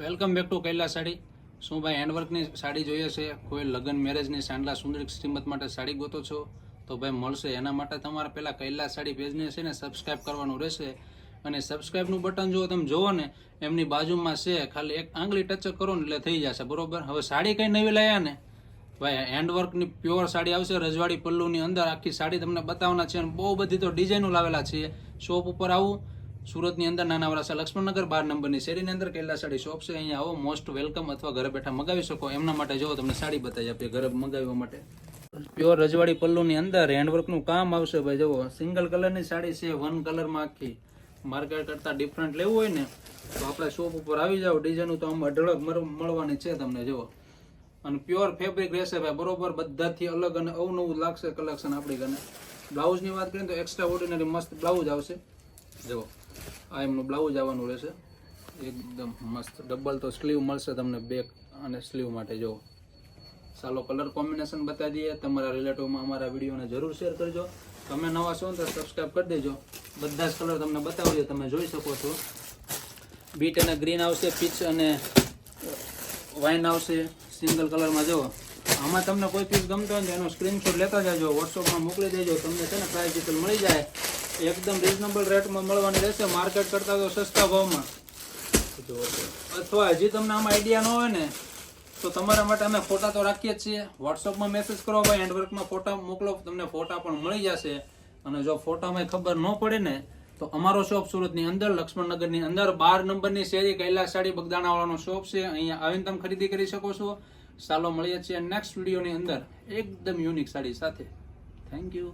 Welcome back to Kaila Sari. શું ભાઈ હેન્ડવર્કની સાડી જોઈએ છે? કોઈ લગ્ન મેરેજની સાંડલા સુંદરી શ્રીમત માટે સાડી ગોતો છો? તો ભાઈ મળશે એના માટે તમારે પહેલાં કૈલા સાડી પેજને છે ને સબસ્ક્રાઇબ કરવાનું રહેશે. અને સબસ્ક્રાઇબનું બટન જો તમે જુઓ ને, એમની બાજુમાં છે, ખાલી એક આંગળી ટચ કરો ને એટલે થઈ જશે, બરોબર? હવે સાડી કંઈ નવી લાયા ને? ભાઈ હેન્ડવર્કની પ્યોર સાડી આવશે, રજવાડી પલ્લુની અંદર આખી સાડી તમને બતાવવાના છે અને બહુ બધી તો ડિઝાઇનો લાવેલા છે. શોપ ઉપર આવું સુરતની અંદર નાના વરાસા લક્ષ્મણનગર, બાર નંબરની શેરીની અંદર કેલા સાડી શોપ છે. અહીંયા આવો મોસ્ટ વેલકમ અથવા ઘરે બેઠા મગાવી શકો. એમના માટે જો તમને સાડી બતાવી આપીએ ઘરે મગાવવા માટે. પ્યોર રજવાડી પલ્લુની અંદર હેન્ડવર્કનું કામ આવશે ભાઈ જુઓ સિંગલ કલરની સાડી છે વન કલરમાં આખી. માર્કેટ કરતાં ડિફરન્ટ લેવું હોય ને, તો આપણે શોપ ઉપર આવી જાઓ. ડિઝાઇન તો આમ અઢળક મળ- મળવાની છે તમને જુઓ અને પ્યોર ફેબ્રિક રહેશે ભાઈ, બરોબર? બધાથી અલગ અને અવનવું લાગશે કલેક્શન આપણી કને બ્લાઉઝની વાત કરીએ તો એક્સ્ટ્રા ઓર્ડિનરી મસ્ત બ્લાઉઝ આવશે. જુઓ આ એમનું બ્લાઉઝ આવવાનું રહેશે. એકદમ મસ્ત. ડબલ તો સ્લીવ મળશે તમને બેક અને સ્લીવ માટે જુઓ ચાલો કલર કોમ્બિનેશન બતાવી દઈએ. તમારા રિલેટિવમાં અમારા વિડીયોને જરૂર શેર કરજો. તમે નવા છો તો સબસ્ક્રાઈબ કરી દેજો. બધા જ કલર તમને બતાવજો તમે જોઈ શકો છો. બીટ અને ગ્રીન આવશે પીચ અને વાઇન આવશે. સિંગલ કલરમાં જો. આમાં તમને કોઈ પીસ ગમતો હોય તો એનો સ્ક્રીનશોટ લેતા જજો. વોટ્સઅપમાં મોકલી દેજો. તમને છે ને પ્રાઇસ ડિટેલ મળી જાય. એકદમ રિઝનેબલ રેટમાં મળવાની રહેશે. માર્કેટ કરતાં તો સસ્તા ભાવમાં. અથવા હજી તમને આમાં આઈડિયા ન હોય ને, તો તમારા માટે અમે ફોટા તો રાખીએ જ છીએ. વોટ્સઅપમાં મેસેજ કરો ભાઈ હેન્ડવર્કમાં ફોટા મોકલો, તમને ફોટા પણ મળી જશે. અને જો ફોટામાં ખબર ન પડે ને, તો અમારો શોપ સુરતની અંદર, લક્ષ્મણનગરની અંદર, બાર નંબરની શેરી કૈલાસ સાડી બગદાણાવાળાનો શોપ છે. અહીંયા આવીને તમે ખરીદી કરી શકો છો. ચાલો, મળીએ છીએ નેક્સ્ટ વિડીયોની અંદર. એકદમ યુનિક સાડી સાથે. Thank you